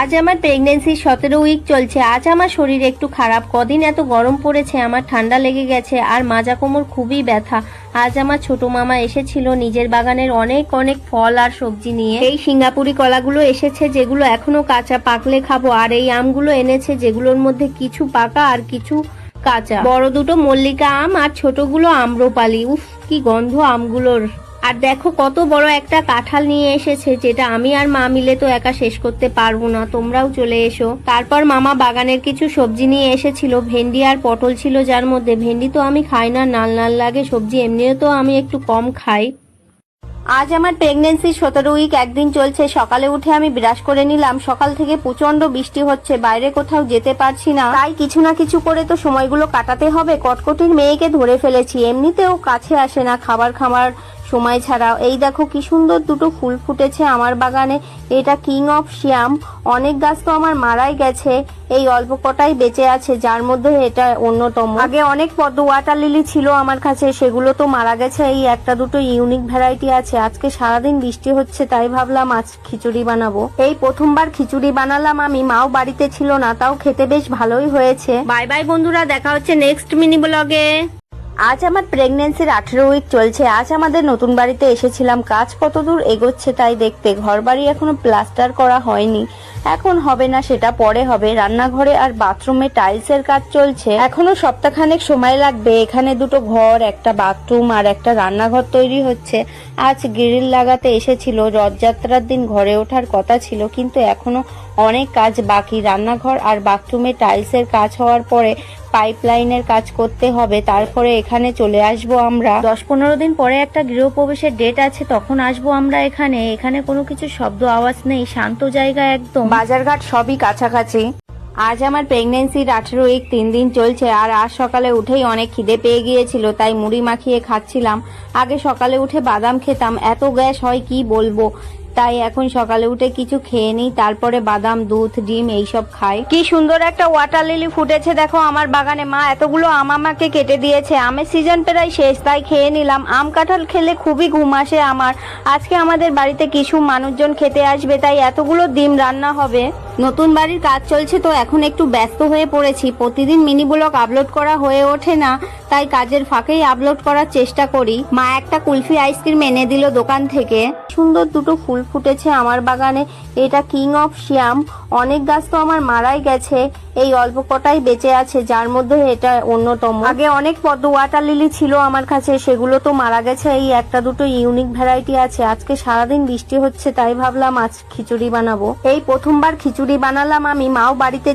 আজ আমার প্রেগনেন্সি সতেরো উইক চলছে। আজ আমার শরীর একটু খারাপ। কদিন এত গরম পড়েছে, আমার ঠান্ডা লেগে গেছে, আর মাজা কোমর খুবই ব্যথা। আজ আমার ছোট মামা এসেছিল নিজের বাগানের অনেক অনেক ফল আর সবজি নিয়ে। এই সিঙ্গাপুরি কলাগুলো এসেছে, যেগুলো এখনও কাঁচা। পাকলে খাব। আর এই আমগুলো এনেছে, যেগুলোর মধ্যে কিছু পাকা আর কিছু কাঁচা। বড় দুটো মল্লিকা আম আর ছোটগুলো আম্রপালি। উফ, কি গন্ধ আমগুলোর। আর দেখো কত বড় একটা কাঁঠাল নিয়ে এসেছে, যেটা আমি আর মা মিলে তো একা শেষ করতে পারব না। তোমরাও চলে এসো। তারপর মামা বাগানের কিছু সবজি নিয়ে এসেছিল। ভেন্ডি আর পটল ছিল যার মধ্যে। ভেন্ডি তো আমি খাই না, নাল নাল লাগে। সবজি এমনিও তো আমি একটু কম খাই। আজ আমার প্রেগনেন্সি সতেরো উইক একদিন চলছে। সকালে উঠে আমি ব্রাশ করে নিলাম। সকাল থেকে প্রচণ্ড বৃষ্টি হচ্ছে। বাইরে কোথাও যেতে পারছি না। তাই কিছু না কিছু করে তো সময়গুলো কাটাতে হবে। কটকটির মেয়েকে ধরে ফেলেছি। এমনিতেও কাছে আসে না। খাবার খাবার সময় ছাড়াও। এই দেখো কি সুন্দর দুটো ফুল ফুটেছে আমার বাগানে। এটা কিং অফ শিয়াম অনেক গাছ তো আমার মারাই গেছে। এই অল্প কটাই বেঁচে আছে, যার মধ্যে এটা অন্যতম। আগে অনেক পদ্ম ওয়াটার লিলি ছিল আমার কাছে, সেগুলো তো মারা গেছে। এই একটা দুটো ইউনিক ভ্যারাইটি আছে। আজকে সারাদিন বৃষ্টি হচ্ছে, তাই ভাবলাম আজ খিচুড়ি বানাবো। এই প্রথমবার খিচুড়ি বানালাম আমি, মাও বাড়িতে ছিল না, তাও খেতে বেশ ভালোই হয়েছে। বাই বাই বন্ধুরা, দেখা হচ্ছে নেক্সট মিনি ব্লগে আজ আমার প্রেগনেন্সির আঠেরো উইক চলছে। আজ আমাদের নতুন বাড়িতে এসেছিলাম। কাজ কতদূর এগোচ্ছে তাই দেখতে। ঘর বাড়ি এখনও প্লাস্টার করা হয়নি। এখন হবে না, সেটা পরে হবে। রান্নাঘরে আর বাথরুমে টাইলসের কাজ চলছে। এখনও সপ্তাহখানেক সময় লাগবে। এখানে দুটো ঘর, একটা বাথরুম আর একটা রান্নাঘর তৈরি হচ্ছে। আজ গ্রিল লাগাতে এসেছিল। রথযাত্রার দিন ঘরে ওঠার কথা ছিল, কিন্তু এখনও অনেক কাজ বাকি। রান্নাঘর আর বাথরুমে টাইলসের কাজ হওয়ার পরে পাইপলাইনের কাজ করতে হবে। তারপরে এখানে চলে আসব আমরা। দশ পনেরো দিন পরে একটা গৃহপ্রবেশের ডেট আছে, তখন আসব আমরা এখানে। এখানে কোনো কিছু শব্দ, আওয়াজ নেই। শান্ত জায়গা একদম। বাজারঘাট সবই কাছাকাছি। আজ আমার প্রেগনেন্সির আঠেরো উইক তিন দিন চলছে, আর আজ সকালে উঠেই অনেক খিদে পেয়ে গিয়েছিল, তাই মুড়ি মাখিয়ে খাচ্ছিলাম। আগে সকালে উঠে বাদাম খেতাম, এত গ্যাস হয় কি বলব? তাই এখন সকালে উঠে কিছু খেয়ে নিই, তারপরে বাদাম, দুধ, ডিম এইসব খাই। কি সুন্দর একটা ওয়াটার লিলি ফুটেছে দেখো আমার বাগানে। মা, এতগুলো আম আমাকে কেটে দিয়েছে। আমের সিজন প্রায় শেষ, তাই খেয়ে নিলাম। আম কাঁঠাল খেলে খুবই ঘুম আসে আমার। আজকে আমাদের বাড়িতে কিছু মানুষজন খেতে আসবে, তাই এতগুলো ডিম রান্না হবে। নতুন বাড়ির কাজ চলছে তো এখন একটু ব্যস্ত হয়ে পড়েছি। প্রতিদিন মিনি ব্লগ আপলোড করা হয়ে ওঠে না, তাই কাজের ফাঁকেই আপলোড করার চেষ্টা করি। মা একটা কুলফি আইসক্রিম এনে দিল দোকান থেকে। সুন্দর দুটো ফুল ফুটেছে আমার বাগানে। এটা কিং অফ শিয়াম অনেক গাছ তো আমার মারাই গেছে। এই অল্প কটাই বেঁচে আছে, যার মধ্যে এটা অন্যতম। আগে অনেক পদ্ম ওয়াটার লিলি ছিল আমার কাছে, সেগুলো তো মারা গেছে। এই একটা দুটো ইউনিক ভ্যারাইটি আছে। আজকে সারাদিন বৃষ্টি হচ্ছে, তাই ভাবলাম আজ খিচুড়ি বানাবো। এই প্রথমবার খিচুড়ি বানালাম আমি, মাও বাড়িতে